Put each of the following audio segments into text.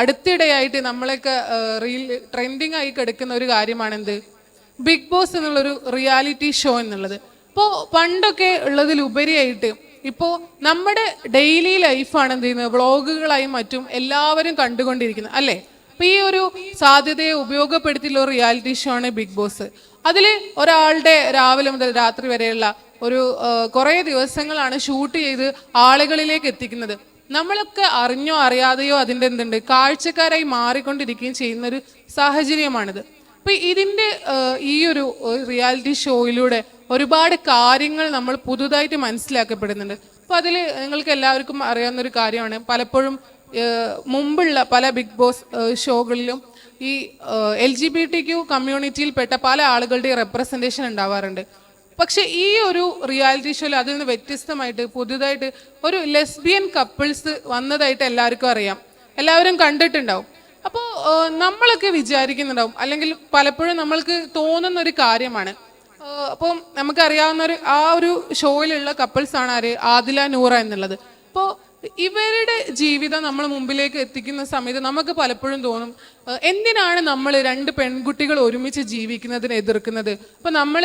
അടുത്തിടെയായിട്ട് നമ്മളൊക്കെ reel trending ആയി കിടക്കുന്ന ഒരു കാര്യമാണ് എന്ത് ബിഗ് ബോസ് എന്നുള്ളൊരു റിയാലിറ്റി ഷോ എന്നുള്ളത്. ഇപ്പോൾ പണ്ടൊക്കെ ഉള്ളതിലുപരിയായിട്ട് ഇപ്പോൾ നമ്മുടെ ഡെയിലി ലൈഫാണ് എന്ത് ചെയ്യുന്നത്? വ്ളോഗുകളായും മറ്റും എല്ലാവരും കണ്ടുകൊണ്ടിരിക്കുന്നത് അല്ലേ? അപ്പോൾ ഈ ഒരു സാധ്യതയെ ഉപയോഗപ്പെടുത്തിയുള്ള റിയാലിറ്റി ഷോ ആണ് ബിഗ് ബോസ്. അതിൽ ഒരാളുടെ രാവിലെ മുതൽ രാത്രി വരെയുള്ള ഒരു കുറേ ദിവസങ്ങളാണ് ഷൂട്ട് ചെയ്ത് ആളുകളിലേക്ക് എത്തിക്കുന്നത്. നമ്മളൊക്കെ അറിഞ്ഞോ അറിയാതെയോ അതിന്റെ എന്തുണ്ട്? കാഴ്ചക്കാരായി മാറിക്കൊണ്ടിരിക്കുകയും ചെയ്യുന്ന ഒരു സാഹചര്യമാണിത്. അപ്പൊ ഇതിന്റെ ഈ ഒരു റിയാലിറ്റി ഷോയിലൂടെ ഒരുപാട് കാര്യങ്ങൾ നമ്മൾ പുതുതായിട്ട് മനസ്സിലാക്കപ്പെടുന്നുണ്ട്. അപ്പൊ അതിൽ നിങ്ങൾക്ക് എല്ലാവർക്കും അറിയാവുന്ന ഒരു കാര്യമാണ്. പലപ്പോഴും മുമ്പുള്ള പല ബിഗ് ബോസ് ഷോകളിലും ഈ L G B T Q കമ്മ്യൂണിറ്റിയിൽപ്പെട്ട പല ആളുകളുടെയും റെപ്രസെന്റേഷൻ ഉണ്ടാവാറുണ്ട്. പക്ഷെ ഈ ഒരു റിയാലിറ്റി ഷോയിൽ അതിൽ നിന്ന് വ്യത്യസ്തമായിട്ട് പുതുതായിട്ട് ഒരു ലെസ്ബിയൻ കപ്പിൾസ് വന്നതായിട്ട് എല്ലാവർക്കും അറിയാം. എല്ലാവരും കണ്ടിട്ടുണ്ടാവും. അപ്പോൾ നമ്മളൊക്കെ വിചാരിക്കുന്നുണ്ടാവും. അല്ലെങ്കിൽ പലപ്പോഴും നമ്മൾക്ക് തോന്നുന്ന ഒരു കാര്യമാണ് അപ്പം നമുക്കറിയാവുന്ന ഒരു ആ ഒരു ഷോയിലുള്ള കപ്പിൾസ് ആണ് ആര്? ആദില നൂറ എന്നുള്ളത്. അപ്പോൾ ഇവരുടെ ജീവിതം നമ്മൾ മുമ്പിലേക്ക് എത്തിക്കുന്ന സമയത്ത് നമുക്ക് പലപ്പോഴും തോന്നും എന്തിനാണ് നമ്മൾ രണ്ട് പെൺകുട്ടികൾ ഒരുമിച്ച് ജീവിക്കുന്നതിനെ എതിർക്കുന്നത്? ഇപ്പൊ നമ്മൾ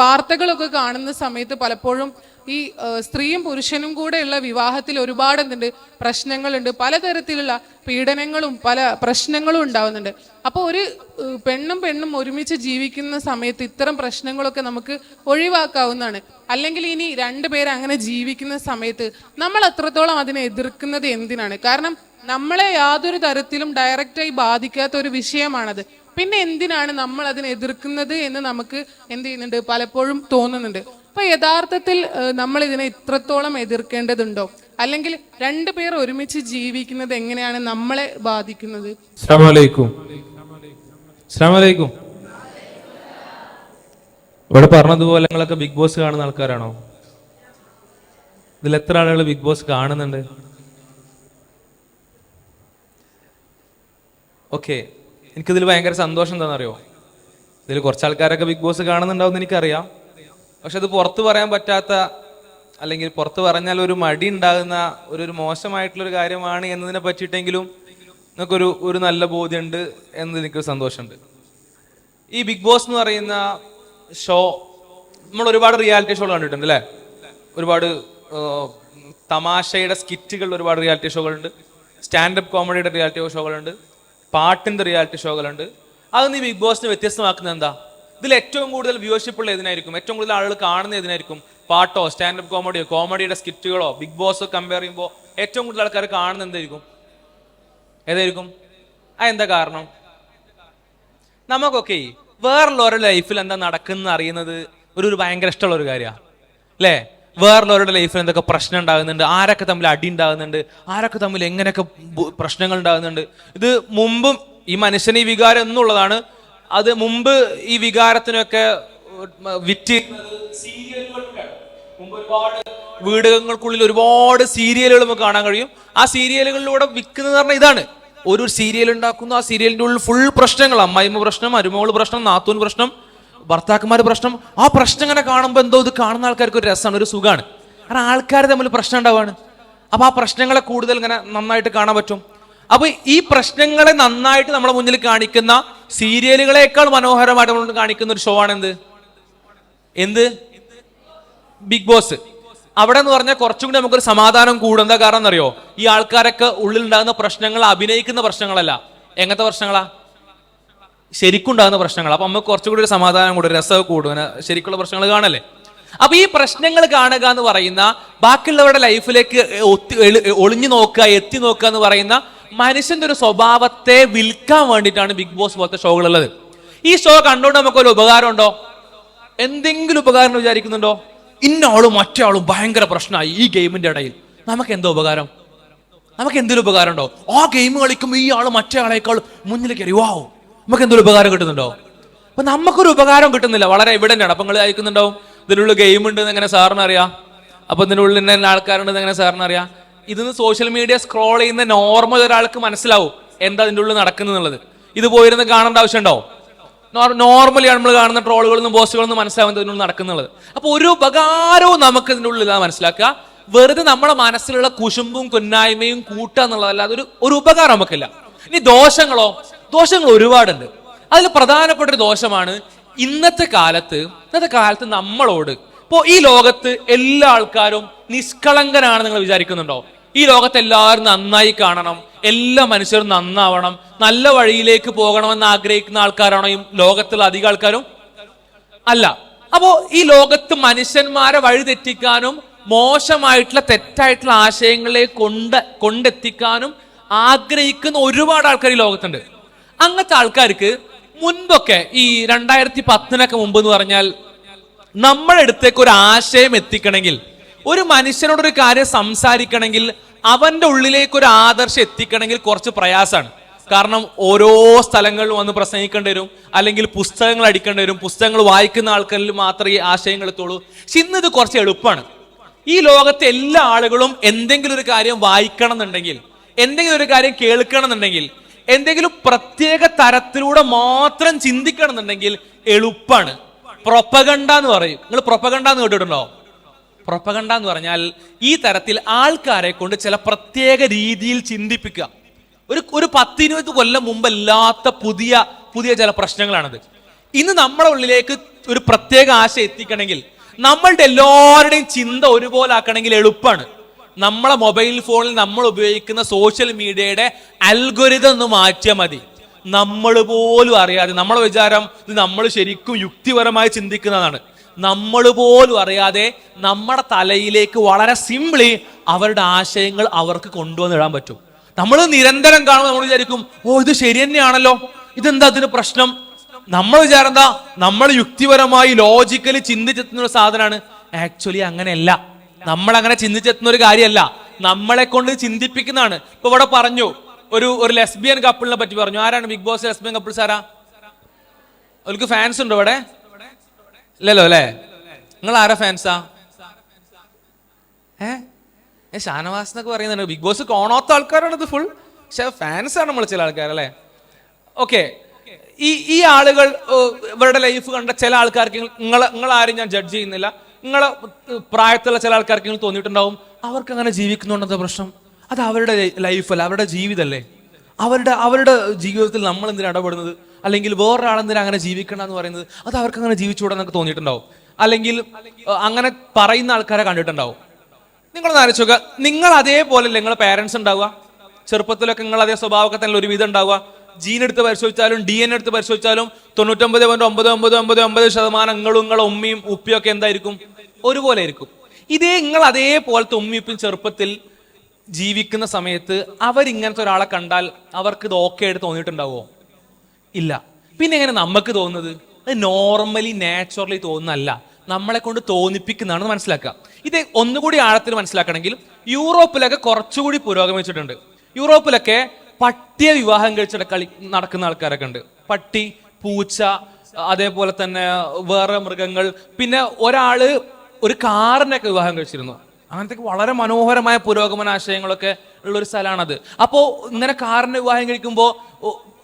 വാർത്തകളൊക്കെ കാണുന്ന സമയത്ത് പലപ്പോഴും ഈ സ്ത്രീയും പുരുഷനും കൂടെയുള്ള വിവാഹത്തിൽ ഒരുപാട് എന്തുണ്ട് പ്രശ്നങ്ങളുണ്ട്. പലതരത്തിലുള്ള പീഡനങ്ങളും പല പ്രശ്നങ്ങളും ഉണ്ടാവുന്നുണ്ട്. അപ്പോൾ ഒരു പെണ്ണും പെണ്ണും ഒരുമിച്ച് ജീവിക്കുന്ന സമയത്ത് ഇത്തരം പ്രശ്നങ്ങളൊക്കെ നമുക്ക് ഒഴിവാക്കാവുന്നതാണ്. അല്ലെങ്കിൽ ഇനി രണ്ടുപേരെ അങ്ങനെ ജീവിക്കുന്ന സമയത്ത് നമ്മൾ എത്രത്തോളം അതിനെ എതിർക്കുന്നത് എന്തിനാണ്? കാരണം നമ്മളെ യാതൊരു തരത്തിലും ഡയറക്റ്റായി ബാധിക്കാത്ത ഒരു വിഷയമാണത്. പിന്നെ എന്തിനാണ് നമ്മൾ അതിനെ എതിർക്കുന്നത് എന്ന് നമുക്ക് എന്ത് ചെയ്യുന്നുണ്ട്? പലപ്പോഴും തോന്നുന്നുണ്ട്. അപ്പൊ യഥാർത്ഥത്തിൽ നമ്മൾ ഇതിനെ ഇത്രത്തോളം എതിർക്കേണ്ടതുണ്ടോ? അല്ലെങ്കിൽ രണ്ടു പേർ ഒരുമിച്ച് ജീവിക്കുന്നത് എങ്ങനെയാണ് നമ്മളെ ബാധിക്കുന്നത്? അസ്സലാമലൈക്കും അസ്സലാമലൈക്കും ഇവിടെ പറഞ്ഞതുപോലെ നിങ്ങളൊക്കെ ബിഗ് ബോസ് കാണുന്ന ആൾക്കാരാണോ? ഇതിൽ എത്ര ആളുകൾ ബിഗ് ബോസ് കാണുന്നുണ്ട്? ഓക്കെ എനിക്കിതിൽ ഭയങ്കര സന്തോഷം എന്താണെന്നറിയോ? ഇതിൽ കുറച്ച് ആൾക്കാരൊക്കെ ബിഗ് ബോസ് കാണുന്നുണ്ടാവും എനിക്കറിയാം. പക്ഷെ അത് പുറത്ത് പറയാൻ പറ്റാത്ത അല്ലെങ്കിൽ പുറത്ത് പറഞ്ഞാൽ ഒരു മടി ഉണ്ടാകുന്ന ഒരു ഒരു മോശമായിട്ടുള്ളൊരു കാര്യമാണ് എന്നതിനെ പറ്റിയിട്ടെങ്കിലും നിങ്ങൾക്കൊരു ഒരു നല്ല ബോധ്യമുണ്ട് എന്നതിൽ സന്തോഷമുണ്ട്. ഈ ബിഗ് ബോസ് എന്ന് പറയുന്ന ഷോ നമ്മൾ ഒരുപാട് റിയാലിറ്റി ഷോകൾ കണ്ടിട്ടുണ്ട് അല്ലേ? ഒരുപാട് തമാശയുടെ സ്കിറ്റുകൾ ഒരുപാട് റിയാലിറ്റി ഷോകളുണ്ട്. സ്റ്റാൻഡപ്പ് കോമഡിയുടെ റിയാലിറ്റി ഷോകളുണ്ട്. പാട്ടിന്റെ റിയാലിറ്റി ഷോകളുണ്ട്. അതൊന്നും ഈ ബിഗ് ബോസിനെ വ്യത്യസ്തമാക്കുന്നത് എന്താ? ഇതിൽ ഏറ്റവും കൂടുതൽ വ്യൂവർഷിപ്പ് ഉള്ള ഏതിനായിരിക്കും? ഏറ്റവും കൂടുതൽ ആളുകൾ കാണുന്ന ഏതിനായിരിക്കും? പാട്ടോ സ്റ്റാൻഡപ്പ് കോമഡിയോ കോമഡിയുടെ സ്കിറ്റുകളോ ബിഗ് ബോസ് കമ്പയർ ചെയ്യുമ്പോൾ ഏറ്റവും കൂടുതൽ ആൾക്കാർ കാണുന്ന എന്തായിരിക്കും? ഏതായിരിക്കും? ആ എന്താ കാരണം? നമുക്കൊക്കെ വേറുള്ളവരുടെ ലൈഫിൽ എന്താ നടക്കുന്ന അറിയുന്നത് ഒരു ഒരു ഭയങ്കര ഇഷ്ടമുള്ള ഒരു കാര്യമാണ് അല്ലേ വേറുള്ളവരുടെ ലൈഫിൽ എന്തൊക്കെ പ്രശ്നം ഉണ്ടാകുന്നുണ്ട്? ആരൊക്കെ തമ്മിൽ അടി ഉണ്ടാകുന്നുണ്ട്? ആരൊക്കെ തമ്മിൽ എങ്ങനെയൊക്കെ പ്രശ്നങ്ങൾ ഉണ്ടാകുന്നുണ്ട്? ഇത് മുമ്പും ഈ മനുഷ്യന് ഈ വികാരം എന്നുള്ളതാണ്. അത് മുമ്പ് ഈ വികാരത്തിനൊക്കെ വിറ്റ് ഒരുപാട് വീടുകൾക്കുള്ളിൽ ഒരുപാട് സീരിയലുകൾ നമുക്ക് കാണാൻ കഴിയും. ആ സീരിയലുകളിലൂടെ വിൽക്കുന്നത് പറഞ്ഞാൽ ഇതാണ്. ഒരു സീരിയൽ ഉണ്ടാക്കുന്നു. ആ സീരിയലിന്റെ ഉള്ളിൽ ഫുൾ പ്രശ്നങ്ങൾ. അമ്മായിമ്മ പ്രശ്നം അരുമോൾ പ്രശ്നം നാത്തൂൻ പ്രശ്നം ഭർത്താക്കന്മാർ പ്രശ്നം. ആ പ്രശ്നം ഇങ്ങനെ കാണുമ്പോൾ എന്തോ ഇത് കാണുന്ന ആൾക്കാർക്ക് ഒരു രസമാണ് ഒരു സുഖമാണ് കാരണം ആൾക്കാർ തമ്മിൽ പ്രശ്നം ഉണ്ടാവാണ്. അപ്പൊ ആ പ്രശ്നങ്ങളെ കൂടുതൽ ഇങ്ങനെ നന്നായിട്ട് കാണാൻ പറ്റും. അപ്പൊ ഈ പ്രശ്നങ്ങളെ നന്നായിട്ട് നമ്മളെ മുന്നിൽ കാണിക്കുന്ന സീരിയലുകളെക്കാൾ മനോഹരമായിട്ട് നമ്മൾ കാണിക്കുന്ന ഒരു ഷോ ആണ് എന്ത് എന്ത്? Big boss. അവിടെ എന്ന് പറഞ്ഞാൽ കുറച്ചും കൂടി നമുക്കൊരു സമാധാനം കൂടും എന്താ കാരണം എന്നറിയോ ഈ ആൾക്കാരൊക്കെ ഉള്ളിൽ ഉണ്ടാകുന്ന പ്രശ്നങ്ങൾ അഭിനയിക്കുന്ന പ്രശ്നങ്ങളല്ല. എങ്ങനത്തെ പ്രശ്നങ്ങളാ? ശരിക്കുണ്ടാകുന്ന പ്രശ്നങ്ങൾ അപ്പൊ നമുക്ക് കുറച്ചും കൂടി ഒരു സമാധാനം കൂടും രസം കൂടും. ശരിക്കുള്ള പ്രശ്നങ്ങൾ കാണല്ലേ? അപ്പൊ ഈ പ്രശ്നങ്ങൾ കാണുക എന്ന് പറയുന്ന ബാക്കിയുള്ളവരുടെ ലൈഫിലേക്ക് ഒളിഞ്ഞു നോക്കുക എത്തി നോക്കുക എന്ന് പറയുന്ന മനുഷ്യന്റെ ഒരു സ്വഭാവത്തെ വിൽക്കാൻ വേണ്ടിയിട്ടാണ് ബിഗ് ബോസ് പോലത്തെ ഷോകളുള്ളത്. ഈ ഷോ കണ്ടുകൊണ്ട് നമുക്കൊരു ഉപകാരം ഉണ്ടോ എന്തെങ്കിലും ഉപകാരം വിചാരിക്കുന്നുണ്ടോ? ഇന്ന ആളും മറ്റേ ഭയങ്കര പ്രശ്നമായി ഈ ഗെയിമിന്റെ ഇടയിൽ. നമുക്ക് എന്തോ ഉപകാരം? നമുക്ക് എന്തെങ്കിലും ഉപകാരം ഉണ്ടോ ആ ഗെയിം കളിക്കുമ്പോൾ ഈ ആൾ മറ്റേ ആളേക്കാൾ മുന്നിലേക്ക് കയറി. വാവോ നമുക്ക് എന്തെങ്കിലും ഉപകാരം കിട്ടുന്നുണ്ടോ? അപ്പൊ നമുക്കൊരു ഉപകാരം കിട്ടുന്നില്ല. വളരെ എവിഡന്റ് ആണ് അപ്പൊ നിങ്ങൾ അയക്കുന്നുണ്ടാവും ഇതിനുള്ള ഗെയിം ഉണ്ട് എന്ന് എങ്ങനെ സാറിന് അറിയാം അപ്പൊ ഇതിനുള്ളിൽ ഇന്ന ആൾക്കാരുണ്ട് എങ്ങനെ സാറിന് അറിയാം ഇതിന്ന് സോഷ്യൽ മീഡിയ സ്ക്രോൾ ചെയ്യുന്ന നോർമൽ ഒരാൾക്ക് മനസ്സിലാവും എന്താ ഇതിന്റെ ഉള്ളിൽ നടക്കുന്നുള്ളത് ഇത് പോയിരുന്ന് കാണേണ്ട ആവശ്യമുണ്ടോ? നോർമലി നമ്മൾ കാണുന്ന ട്രോളുകളൊന്നും നിന്നും മനസ്സിലാവുന്നത് ഇതിനുള്ളിൽ നടക്കുന്നുള്ളത് അപ്പൊ ഒരു ഉപകാരവും നമുക്ക് ഇതിന്റെ ഉള്ളിൽ മനസ്സിലാക്കുക. വെറുതെ നമ്മുടെ മനസ്സിലുള്ള കുശുമ്പും കുന്നായ്മയും കൂട്ടുക എന്നുള്ളതല്ലാതെ ഒരു ഒരു ഉപകാരം നമുക്കില്ല. ഇനി ദോഷങ്ങളോ ദോഷങ്ങൾ ഒരുപാടുണ്ട്. അതിൽ പ്രധാനപ്പെട്ട ഒരു ദോഷമാണ് ഇന്നത്തെ കാലത്ത് ഇന്നത്തെ കാലത്ത് നമ്മളോട് ഇപ്പോ ഈ ലോകത്ത് എല്ലാ ആൾക്കാരും നിഷ്കളങ്കനാണ് നിങ്ങൾ വിചാരിക്കുന്നുണ്ടോ? ഈ ലോകത്തെ എല്ലാവരും നന്നായി കാണണം. എല്ലാ മനുഷ്യരും നന്നാവണം. നല്ല വഴിയിലേക്ക് പോകണമെന്ന് ആഗ്രഹിക്കുന്ന ആൾക്കാരാണോ ഈ ലോകത്തുള്ള അധികം ആൾക്കാരും? അല്ല. അപ്പോ ഈ ലോകത്ത് മനുഷ്യന്മാരെ വഴിതെറ്റിക്കാനും മോശമായിട്ടുള്ള തെറ്റായിട്ടുള്ള ആശയങ്ങളെ കൊണ്ട് കൊണ്ടെത്തിക്കാനും ആഗ്രഹിക്കുന്ന ഒരുപാട് ആൾക്കാർ ഈ ലോകത്തുണ്ട്. അങ്ങനത്തെ ആൾക്കാർക്ക് മുൻപൊക്കെ ഈ രണ്ടായിരത്തി പത്തിനൊക്കെ മുമ്പ് എന്ന് പറഞ്ഞാൽ നമ്മളെടുത്തേക്ക് ഒരു ആശയം എത്തിക്കണമെങ്കിൽ ഒരു മനുഷ്യനോട് ഒരു കാര്യം സംസാരിക്കണമെങ്കിൽ അവന്റെ ഉള്ളിലേക്ക് ഒരു ആദർശം എത്തിക്കണമെങ്കിൽ കുറച്ച് പ്രയാസമാണ്. കാരണം ഓരോ സ്ഥലങ്ങളിൽ വന്ന് പ്രസംഗിക്കേണ്ടി വരും അല്ലെങ്കിൽ പുസ്തകങ്ങൾ അടിക്കേണ്ടി വരും പുസ്തകങ്ങൾ വായിക്കുന്ന ആൾക്കാരിൽ മാത്രമേ ആശയങ്ങൾ എത്തുള്ളൂ പക്ഷെ ഇന്ന് ഇത് കുറച്ച് എളുപ്പമാണ്. ഈ ലോകത്തെ എല്ലാ ആളുകളും എന്തെങ്കിലും ഒരു കാര്യം വായിക്കണം എന്നുണ്ടെങ്കിൽ എന്തെങ്കിലും ഒരു കാര്യം കേൾക്കണം എന്നുണ്ടെങ്കിൽ എന്തെങ്കിലും പ്രത്യേക തരത്തിലൂടെ മാത്രം ചിന്തിക്കണം എന്നുണ്ടെങ്കിൽ എളുപ്പമാണ്. പ്രൊപ്പഗണ്ട എന്ന് പറയും. നിങ്ങൾ പ്രൊപ്പഗണ്ട എന്ന് കേട്ടിട്ടുണ്ടോ? പ്രൊപ്പഗണ്ട എന്ന് പറഞ്ഞാൽ ഈ തരത്തിൽ ആൾക്കാരെ കൊണ്ട് ചില പ്രത്യേക രീതിയിൽ ചിന്തിപ്പിക്കുക. ഒരു ഒരു പത്തിരുപത് കൊല്ലം മുമ്പ് അല്ലാത്ത പുതിയ പുതിയ ചില പ്രശ്നങ്ങളാണിത്. ഇന്ന് നമ്മുടെ ഉള്ളിലേക്ക് ഒരു പ്രത്യേക ആശ എത്തിക്കണമെങ്കിൽ നമ്മളുടെ എല്ലാവരുടെയും ചിന്ത ഒരുപോലെ ആക്കണമെങ്കിൽ എളുപ്പമാണ് നമ്മളെ മൊബൈൽ ഫോണിൽ നമ്മൾ ഉപയോഗിക്കുന്ന സോഷ്യൽ മീഡിയയുടെ അൽഗൊരിതം ഒന്ന് മാറ്റിയാൽ മതി. നമ്മൾ പോലും അറിയാതെ നമ്മളെ വിചാരം ഇത് നമ്മൾ ശരിക്കും യുക്തിപരമായി ചിന്തിക്കുന്നതാണ്. നമ്മൾ പോലും അറിയാതെ നമ്മുടെ തലയിലേക്ക് വളരെ സിംപിളി അവരുടെ ആശയങ്ങൾ അവർക്ക് കൊണ്ടുവന്നിടാൻ പറ്റും. നമ്മൾ നിരന്തരം കാണുമ്പോൾ നമ്മൾ വിചാരിക്കും ഓ ഇത് ശരി തന്നെയാണല്ലോ. ഇതെന്താ അതിന് പ്രശ്നം? നമ്മൾ വിചാരം നമ്മൾ യുക്തിപരമായി ലോജിക്കലി ചിന്തിച്ചെത്തുന്ന ഒരു സാധനമാണ്. ആക്ച്വലി അങ്ങനെയല്ല. നമ്മൾ അങ്ങനെ ചിന്തിച്ചെത്തുന്ന ഒരു കാര്യമല്ല. നമ്മളെ കൊണ്ട് ചിന്തിപ്പിക്കുന്നതാണ്. ഇപ്പൊ ഇവിടെ പറഞ്ഞു ഒരു ഒരു ലെസ്ബിയൻ കപ്പിളിനെ പറ്റി പറഞ്ഞു. ആരാണ്? ബിഗ് ബോസ് ലെസ്ബിയൻ കപ്പിൾസ് ആരാ അവർക്ക് ഫാൻസ് ഉണ്ടോ ഇവിടെ? ഇല്ലല്ലോ അല്ലേ? നിങ്ങൾ ആരാ ഫാൻസാ ഏ? ഷാനവാസ് എന്നൊക്കെ പറയുന്നുണ്ട്. ബിഗ് ബോസ് കാണാത്ത ആൾക്കാരാണ് ഇത് ഫുൾ പക്ഷെ ഫാൻസാണ് നമ്മൾ ചില ആൾക്കാർ അല്ലേ? ഓക്കെ ഈ ഈ ആളുകൾ ഇവരുടെ ലൈഫ് കണ്ട ചില ആൾക്കാർക്ക് നിങ്ങളെ നിങ്ങൾ ആരും ഞാൻ ജഡ്ജ് ചെയ്യുന്നില്ല. നിങ്ങളെ പ്രായത്തിലുള്ള ചില ആൾക്കാർക്ക് തോന്നിയിട്ടുണ്ടാവും. അവർക്ക് അങ്ങനെ ജീവിക്കുന്നുണ്ടെന്ന പ്രശ്നം? അത് അവരുടെ ലൈഫല്ല അവരുടെ ജീവിതമല്ലേ അവരുടെ അവരുടെ ജീവിതത്തിൽ നമ്മൾ എന്തിനാണ് ഇടപെടുന്നത്? അല്ലെങ്കിൽ വേറൊരാളെന്തിനാ അങ്ങനെ ജീവിക്കണം എന്ന് പറയുന്നത്? അത് അവർക്ക് അങ്ങനെ ജീവിച്ചുകൂടെന്നൊക്കെ തോന്നിയിട്ടുണ്ടാവും. അല്ലെങ്കിൽ അങ്ങനെ പറയുന്ന ആൾക്കാരെ കണ്ടിട്ടുണ്ടാവും. നിങ്ങളൊന്ന് ആലോചിക്കുക നിങ്ങൾ അതേപോലെ നിങ്ങളെ പേരൻസ് ഉണ്ടാവുക? ചെറുപ്പത്തിലൊക്കെ നിങ്ങൾ അതേ സ്വഭാവമൊക്കെ തന്നെ ഒരു വിധം ഉണ്ടാവുക. ജീൻ എടുത്ത് പരിശോധിച്ചാലും ഡി എൻ എടുത്ത് പരിശോധിച്ചാലും തൊണ്ണൂറ്റൊമ്പത് പോയിന്റ് ഒമ്പത് ഒമ്പത് ഒമ്പത് ഒമ്പത് ശതമാനം നിങ്ങളും നിങ്ങളെ ഉമ്മയും ഉപ്പിയും ഒക്കെ എന്തായിരിക്കും? ഒരുപോലെ ആയിരിക്കും. ഇതേ നിങ്ങൾ അതേപോലത്തെ ഉമ്മയും ഉപ്പയും ചെറുപ്പത്തിൽ ജീവിക്കുന്ന സമയത്ത് അവരിങ്ങനത്തെ ഒരാളെ കണ്ടാൽ അവർക്ക് ഇത് ഓക്കെ ആയിട്ട് തോന്നിയിട്ടുണ്ടാവോ? ഇല്ല. പിന്നെ എങ്ങനെ നമുക്ക് തോന്നുന്നത്? അത് നോർമലി നാച്ചുറലി തോന്നുന്നല്ല നമ്മളെ കൊണ്ട് തോന്നിപ്പിക്കുന്നതാണെന്ന് മനസ്സിലാക്കുക. ഇത് ഒന്നുകൂടി ആഴത്തിൽ മനസ്സിലാക്കണമെങ്കിൽ യൂറോപ്പിലൊക്കെ കുറച്ചുകൂടി പുരോഗമിച്ചിട്ടുണ്ട് യൂറോപ്പിലൊക്കെ പട്ടിയ വിവാഹം കഴിച്ചിട്ട് കളി നടക്കുന്ന ആൾക്കാരൊക്കെ ഉണ്ട്. പട്ടി പൂച്ച അതേപോലെ തന്നെ വേറെ മൃഗങ്ങൾ. പിന്നെ ഒരാൾ ഒരു കാറിനൊക്കെ വിവാഹം കഴിച്ചിരുന്നു. അങ്ങനത്തെ വളരെ മനോഹരമായ പുരോഗമന ആശയങ്ങളൊക്കെ ഉള്ള ഒരു സ്ഥലമാണത്. അപ്പോ ഇങ്ങനെ കാറിന്റെ വിവാഹം കഴിക്കുമ്പോൾ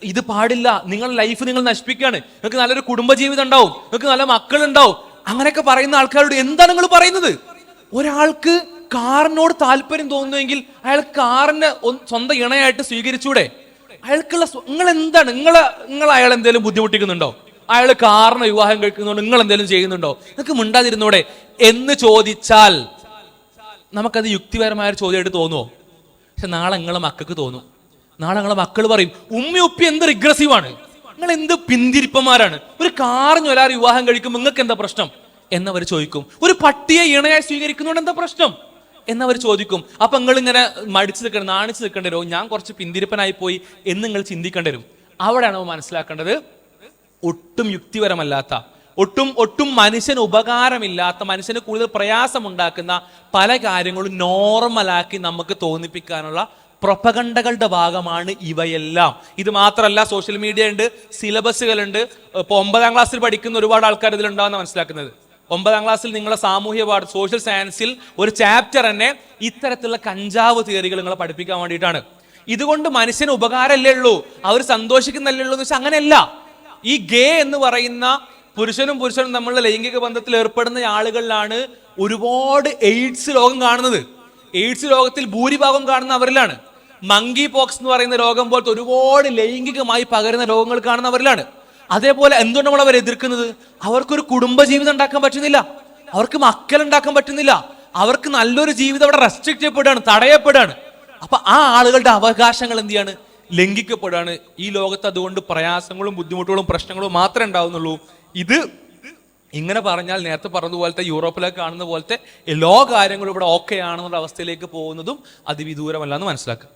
ഇത് പാടില്ല. നിങ്ങൾ ലൈഫ് നിങ്ങൾ നശിപ്പിക്കുകയാണ്. നിങ്ങൾക്ക് നല്ലൊരു കുടുംബജീവിതം ഉണ്ടാവും. നിങ്ങൾക്ക് നല്ല മക്കളുണ്ടാവും. അങ്ങനെയൊക്കെ പറയുന്ന ആൾക്കാരോട് എന്താണ് നിങ്ങൾ പറയുന്നത്? ഒരാൾക്ക് കാറിനോട് താല്പര്യം തോന്നുമെങ്കിൽ അയാൾ കാറിനെ സ്വന്തം ഇണയായിട്ട് സ്വീകരിച്ചൂടെ? അയാൾക്കുള്ള നിങ്ങൾ എന്താണ് നിങ്ങൾ നിങ്ങൾ അയാൾ എന്തെങ്കിലും ബുദ്ധിമുട്ടിക്കുന്നുണ്ടോ? അയാൾ കാറിന് വിവാഹം കഴിക്കുന്നുണ്ടോ നിങ്ങൾ എന്തെങ്കിലും ചെയ്യുന്നുണ്ടോ? നിങ്ങൾക്ക് മിണ്ടാതിരുന്നൂടെ? എന്ന് ചോദിച്ചാൽ നമുക്കത് യുക്തിപരമായ ചോദ്യമായിട്ട് തോന്നുമോ പക്ഷെ നാളെ നിങ്ങളെ മക്കൾക്ക് തോന്നും. നാളെ നിങ്ങളെ മക്കൾ പറയും ഉമ്മി ഉപ്പി എന്ത് ആണ്? നിങ്ങൾ എന്ത് പിന്തിരിപ്പന്മാരാണ്? ഒരു കാറിന് ഒരാൾ വിവാഹം കഴിക്കും നിങ്ങൾക്ക് എന്താ പ്രശ്നം? എന്നവർ ചോദിക്കും. ഒരു പട്ടിയെ ഇണയായി സ്വീകരിക്കുന്നതുകൊണ്ട് എന്താ പ്രശ്നം? എന്നവർ ചോദിക്കും. അപ്പൊ നിങ്ങൾ ഇങ്ങനെ മടിച്ചു നിൽക്കണം നാണിച്ചു നിൽക്കേണ്ടി വരും ഞാൻ കുറച്ച് പിന്തിരിപ്പനായി പോയി എന്ന് നിങ്ങൾ ചിന്തിക്കേണ്ടി വരും. അവിടെയാണ് മനസ്സിലാക്കേണ്ടത്. ഒട്ടും യുക്തിപരമല്ലാത്ത ഒട്ടും ഒട്ടും മനുഷ്യന് ഉപകാരമില്ലാത്ത മനുഷ്യന് കൂടുതൽ പ്രയാസമുണ്ടാക്കുന്ന പല കാര്യങ്ങളും നോർമലാക്കി നമുക്ക് തോന്നിപ്പിക്കാനുള്ള പ്രൊപ്പകണ്ടകളുടെ ഭാഗമാണ് ഇവയെല്ലാം. ഇത് മാത്രമല്ല സോഷ്യൽ മീഡിയ ഉണ്ട് സിലബസുകളുണ്ട്. ഇപ്പൊ ഒമ്പതാം ക്ലാസ്സിൽ പഠിക്കുന്ന ഒരുപാട് ആൾക്കാർ ഇതിലുണ്ടാവുന്ന മനസ്സിലാക്കുന്നത്. ഒമ്പതാം ക്ലാസ്സിൽ നിങ്ങളെ സാമൂഹ്യ പാഠ സോഷ്യൽ സയൻസിൽ ഒരു ചാപ്റ്റർ തന്നെ ഇത്തരത്തിലുള്ള കഞ്ചാവ് തിയറികൾ നിങ്ങളെ പഠിപ്പിക്കാൻ വേണ്ടിയിട്ടാണ്. ഇതുകൊണ്ട് മനുഷ്യന് ഉപകാരമല്ലേ ഉള്ളൂ? അവർ സന്തോഷിക്കുന്നല്ലേ ഉള്ളൂ എന്ന് വെച്ചാൽ അങ്ങനെയല്ല. ഈ ഗേ എന്ന് പറയുന്ന പുരുഷനും പുരുഷനും തമ്മിലുള്ള ലൈംഗിക ബന്ധത്തിൽ ഏർപ്പെടുന്ന ആളുകളിലാണ് ഒരുപാട് എയ്ഡ്സ് രോഗം കാണുന്നത്. എയ്ഡ്സ് രോഗത്തിൽ ഭൂരിഭാഗം കാണുന്ന അവരിലാണ്. മങ്കി പോക്സ് എന്ന് പറയുന്ന രോഗം പോലത്തെ ഒരുപാട് ലൈംഗികമായി പകരുന്ന രോഗങ്ങൾ കാണുന്നവരിലാണ് അതേപോലെ എന്തുകൊണ്ട് നമ്മൾ അവരെ എതിർക്കുന്നത്? അവർക്കൊരു കുടുംബജീവിതം ഉണ്ടാക്കാൻ പറ്റുന്നില്ല. അവർക്ക് മക്കൾ ഉണ്ടാക്കാൻ പറ്റുന്നില്ല. അവർക്ക് നല്ലൊരു ജീവിതം അവിടെ റെസ്ട്രിക്ട് ചെയ്യപ്പെടുകയാണ് തടയപ്പെടുകയാണ്. അപ്പൊ ആ ആളുകളുടെ അവകാശങ്ങൾ എന്ത് ചെയ്യാണ്? ലംഘിക്കപ്പെടുകയാണ്. ഈ ലോകത്ത് അതുകൊണ്ട് പ്രയാസങ്ങളും ബുദ്ധിമുട്ടുകളും പ്രശ്നങ്ങളും മാത്രമേ ഉണ്ടാവുന്നുള്ളൂ. ഇത് ഇങ്ങനെ പറഞ്ഞാൽ നേരത്തെ പറഞ്ഞതുപോലത്തെ യൂറോപ്പിലൊക്കെ കാണുന്ന പോലത്തെ എല്ലാ കാര്യങ്ങളും ഇവിടെ ഓക്കെ ആണെന്നുള്ള അവസ്ഥയിലേക്ക് പോകുന്നതും അതിവിദൂരമല്ല എന്ന് മനസ്സിലാക്കുക.